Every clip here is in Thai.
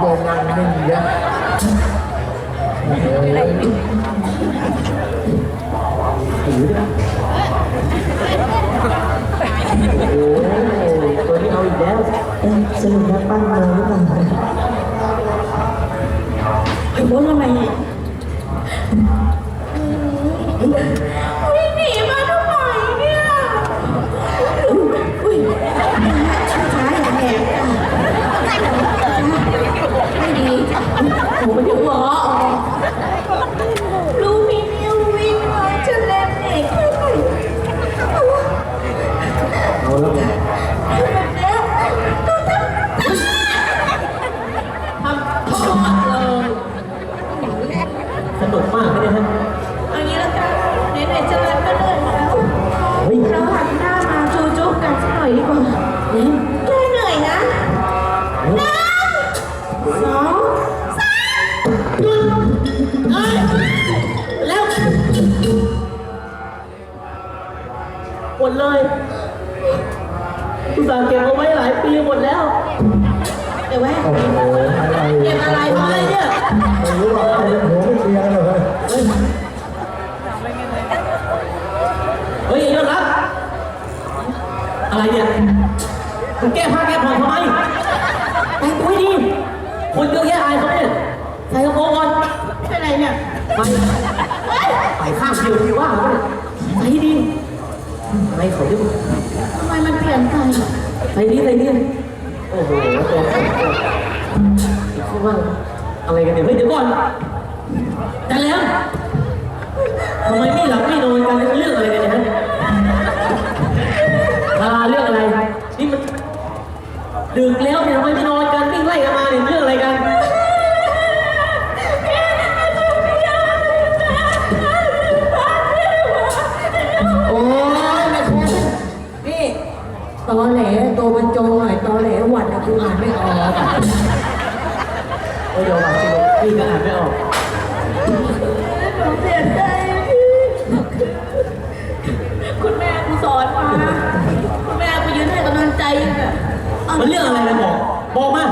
นั่นชอบโยงงานนิ่งเยอะโอ้โหโอ้ยตัวนี้เอาอีกแล้วเออสรุปแล้วปั้นมาหรือเปล่าไอ้โบ๊ททำไม เก็บอะไรทำไว้ไมเนี่ยไม่รู้ว่าอะไรหัวไม่เคลียร์เลยเฮ้ยไอ้ยอดรักอะไรเนี่ยมึงแก้ผ้าแก้ผ่อนทำไมแต่งตัวให้ดี คนเยอะแยะอายเขาเนี่ยใส่กระโปรงก่อนเป็นไรเนี่ยไปไปข้างเดียวที่ว่าเนี่ยใส่ให้ดีไมเขาดิทำไมมันเปลี่ยนไปใส่ดีใส่ดีโอ้โหตัว ว่าอะไรกันเนี่ยเฮ้ยเดี๋ยวก่อนแต่แล้วทำไมไม่หลับไม่นอนกันเรื่องอะไรกันเนี่ยฮะดาราเรื่องอะไรนี่มันดึกแล้วเนี่ยทำไมไม่นอนกันวิ่งไล่กันมาเนี่ยเรื่องอะไรกันโอ้ยแม่คุณนี่ตอแหลตัวมันโจหน่อยตอแหลหวัดอะคืออ่านไม่ออก เออเดี๋ยวหลับสิพี่ก็อ่านไม่ออก หนูเสียใจพี่คุณแม่กูสอนมาคุณแม่กูยืนให้กำลังใจอยู่เนี่ย มันเรื่องอะไรนะบอก บอกมา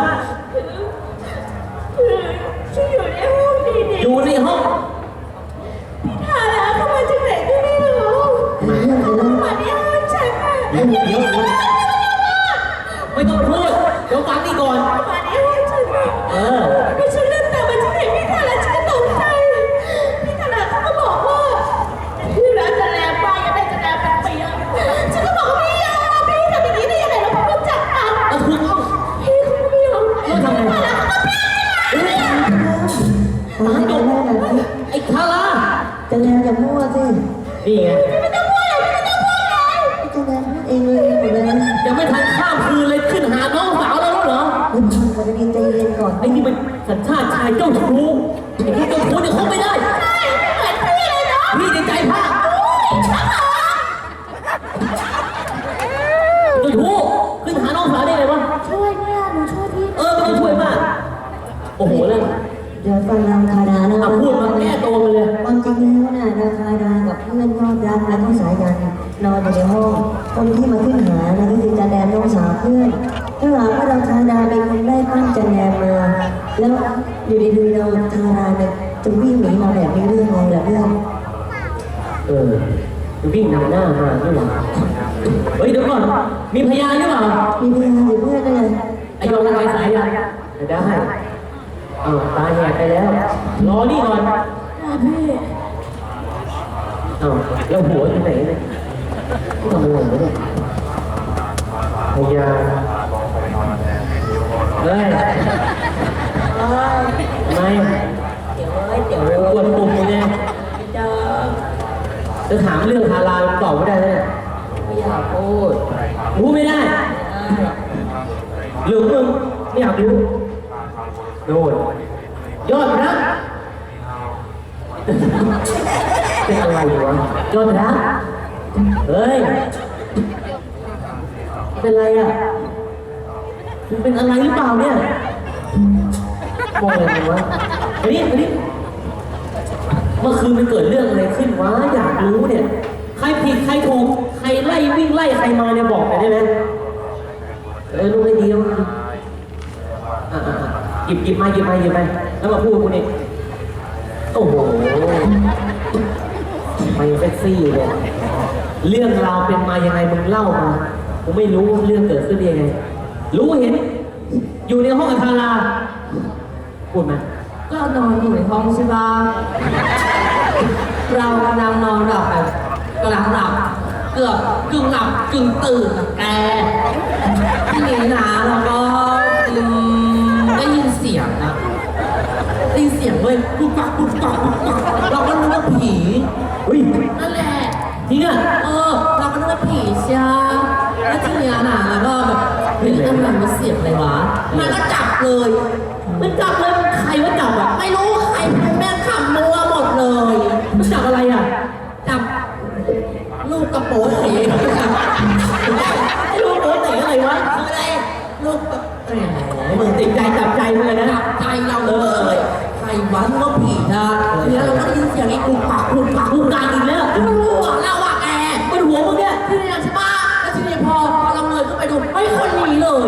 นี่ไงไม่ต้องพูดเลยไม่ต้องพูดเลยจะแรงพูดเองเลยหมดเลยนะยังไม่ทันข้ามคืนเลยขึ้นหาน้องสาวแล้วเหรอนี่พังก่อนจะดีใจเย็นก่อนไอ้นี่มันสัญชาติชายเจ้าชู้ไอ้ที่เจ้าชู้เนี่ยคบไม่ได้ใช่ไม่เหมือนพี่เลยเนาะพี่ในใจพระอุ้ยช้าเจ้าชู้ขึ้นหาน้องสาวได้ไงวะช่วยเนี่ยหนูช่วยพี่ เออไม่ต้องช่วยมาก โอ้โหแล้วเดี๋ยวฟังนางคาดานะอะพูดมาแก้ตัวมาเลย ความจริงแล้วน่ะนางคาดากับเพื่อนยอดรักและต้องสายันนอนอยู่ในห้องคนที่มาขึ้นหานะก็คือจันแดนน้องสาวเพื่อนถ้าหากว่าเราคาดาเป็นคนได้ปั้นจันแดนมาแล้วอยู่ดีๆเราคาดาเนี่ยจะวิ่งหนีมาแบบนี้เรื่องอะไรล่ะเพื่อนเออวิ่งนำหน้ามาด้วยวะเฮ้ยเดี๋ยวก่อน มีพยานหรือเปล่ามีพยานอยู่เพื่อนก็เลยไอ้ยองไอ้สายยันได้เอาตาแหกไปแล้ว รอนี่ก่อนพี่เอาแล้วหัวที่ไหนเนี่ยทำอะไรวะเนี่ยพยานเฮ้ยทำไมเดี๋ยวไว้เดี๋ยวกวนปุ่มอยู่เนี่ยจะจะถามเรื่องฮาลาลตอบไม่ได้เลยไม่อยากพูดรู้ไม่ได้เรื่องมึงไม่อยากรู้โดนยอดรักเป็นอะไร วะยอดรักเฮ้ย เป็นไรอะมันเป็นอะไรหรือเปล่าเนี่ยมองอะไรวะไปดิไปดิเมื่อคืนมันเกิดเรื่องอะไรขึ้นวะ อยากรู้เนี่ย ใครผิดใครถูก ใครไล่วิ่งไล่ใครมาเนี่ยบอกหน่อยได้ไหมเออรู้ให้ดีแล้วกันอะอะอะหยิบหยิบมาหยิบมาหยิบมาแล้วมาพูดกับกูนี่โอ้โห ไม่เซ็กซี่เลยเรื่องราวเป็นมายังไงมึงเล่ามากูไม่รู้เรื่องเกิดขึ้นได้ยังไง รู้เห็น อยู่ในห้องกับทาราพูดมก็นอนอยู่ในห้องใช่ปะเรากำลังนอนหลับแบบกำลังหลับ เกือบกึ่งหลับกึ่งตื่นอะแกที่นี้นะเราก็ได้ยินเสียงนะได้ยินเสียงเว้ยปุ๊บปักปุ๊บปักปุ๊บปักเราก็นึกว่า เลย มันจับเลยมันใครว่าจับอะ ไม่รู้ใครเป็นแม่ขำมัวหมดเลยมันจับอะไรอะ จับลูกกระโปรงสีไอ้ลูกโอ้แต่อะไรวะอะไรลูกกระแหมมึงติดใจจับใจมึงเลยนะจับใจเราเลยใครวะนึกว่าผีนะทีนี้เราก็ได้ยินเสียงไอ้กุกปักกุกปักมึงการอีกแล้วไม่รู้อะเราอะแกเป็นหัวมึงเนี่ยทีนี้ใช่ปะแล้วทีนี้พอพอเราเงยขึ้นไปดูไม่คนนี้เลย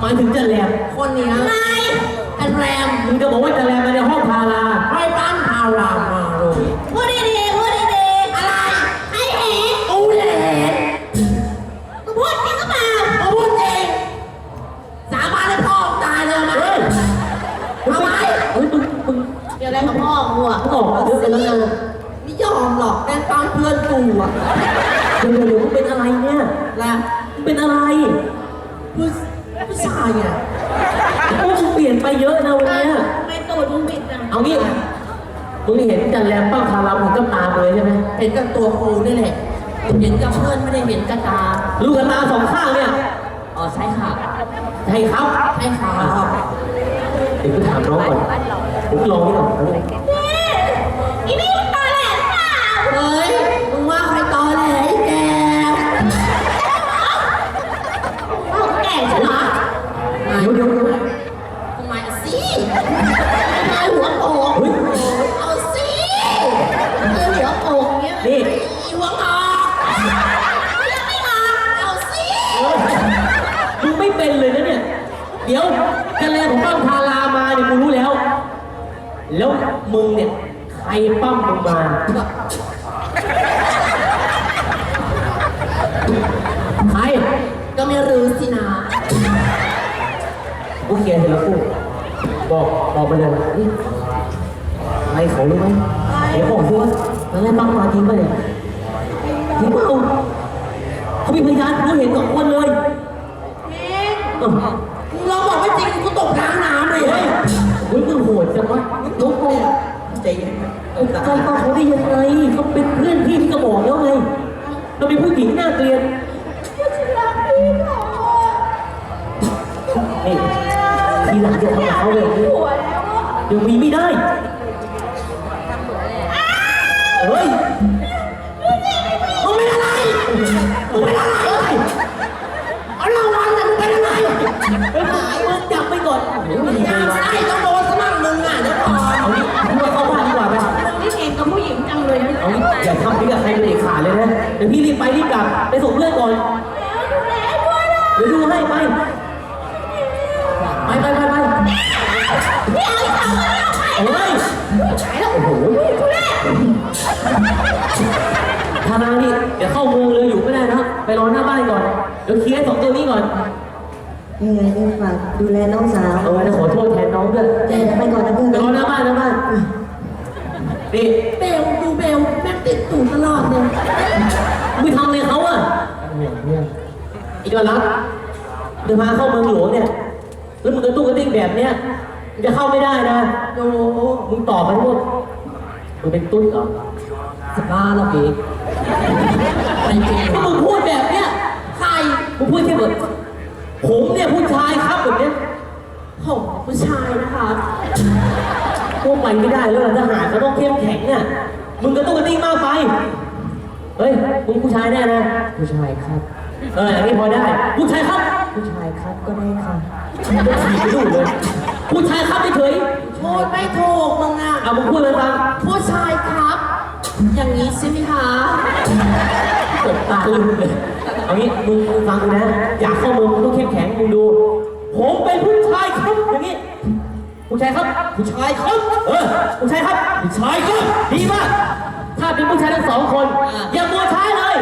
หมายถึงจะแลบ คนเนี้ยไม่แอนแรมมึงจะบอกว่าจะแลบมาในห้องพาราไม่บ้านพารามมาเลยพูดดีๆพูดดีๆอะไร ไอ้เอ๋กูเห็นมึงพูดจริงหรือเปล่ากูพูดจริงสาบานให้พ่อตายเลยมาเฮ้ยทำไมเฮ้ยมึงมึงเดี๋ยวอะไรกับพ่อกูอะมึงออกมาเยอะกันแล้วนะไม่ยอมหรอกแกล้งตามเพื่อนกูอะเดี๋ยวเดี๋ยวมึงเป็นอะไรเนี่ยแล้วมึงเป็นอะไรผู้ผู้ชายอะพวกมึงเป ลี่ยนไปเยอะนะวันเนี้ยไม่ตูดมึงบิดอะเอางี้มึงเห็นจันแรมป้าพารามึงก็ตามเลยใช่ไหมเห็นกับตัวกูนี่แหละ เห็นกับเพื่อนไม่ได้เห็นกับตา ลูกกับตาสองข้างเนี่ย อ๋อใช่ค่ะใช่ครับใช่ค่ะเดี๋ยวกูถามน้องก่อนเดี๋ยวกูลองนี่ก่อน มมึงมาใครก็ไม่รู้สินะกูเคลียร์เสร็จแล้วกูบอกบอกมาเลยนี่ใครเขารู้ไหมเดี๋ยวบอกด้วยแล้วไล่ปั้มมาจริงป่ะเนี่ยจริงเปล่าเขามีพยานเขาเห็นสองคนเลยเออมึงลองบอกไม่จริงกูตกกลางน้ำเลยเฮ้ยเฮ้ยมึงโหดจังวะยกโกงใจเย็น ใจป้าเขาได้ยังไงเขาเป็นเพื่อนพี่ที่กระบอกแล้วไงเราเป็นผู้หญิงหน้าเกลียดนี่ทีหลังจะทำกับเขาเลยางนี้เดี๋ยวมีไม่ได้ เลยนะเดี๋ยวพี่รีบไปรีบกลับ ไปส่งเพื่อนก่อน เดี๋ยวดูให้ไป ไปไปไปไปเฮ้ยโอ้โหทานานี่เดี๋ยวเข้าเมืองเลยอยู่ไม่ได้นะ ไปรอหน้าบ้านก่อน เดี๋ยวเคลียร์สองตัวนี้ก่อน ยังไงเนี่ยฝากดูแลน้องสาวเอาไว้นะขอโทษแทนน้องด้วยเดินไปก่อนนะเพื่อนไปรอหน้าบ้านหน้าบ้าน นี่ เบลดูเบลแม่งติดตูด ตลอดเลยมึงไปทำอะไรเขาอะอีกแล้วรักเดินมาเข้าเมืองหลวงเนี่ย แล้วมึงกระตุ้งกระติ้งแบบเนี้ยมึงจะเข้าไม่ได้นะโดมึงตอบมาทั้งหมดมึงเป็นตุ้นเหรอสบ้าหรอกเองไม่จริงถ้ามึงพูดแบบเนี้ยใครมึงพูดแค่แบบผมเนี่ยผู้ชายครับแบบเนี้ยผมผู้ชายนะคะพวกมันไม่ได้แล้วล่ะทหารเขาต้องเข้มแข็งเนี่ยมึงกระตุ้งกระติ้งมากไป เฮ้ยมึงผู้ชายแน่นะ ผู้ชายครับ เอออย่างนี้พอได้ ผู้ชายครับ ผู้ชายครับก็ได้ค่ะถีบไปดูเลย ผู้ชายครับเฉยผู้พูดไม่ถูกมึงอะเอามึงพูดเลยฟังผู้ชายครับ อย่างนี้ใช่ไหมคะเกิดตาลืมเลยเอางี้มึงมึงฟังกูนะ อยากเข้าเมืองมึงต้องเข้มแข็งมึงดู ผมเป็นผู้ชายครับอย่างนี้ผู้ชายครับ ผู้ชายครับ เออ ผู้ชายครับ ผู้ชายครับ ดีมาก ถ้าเป็นผู้ชายทั้งสองคน อย่ามัวช้าเลย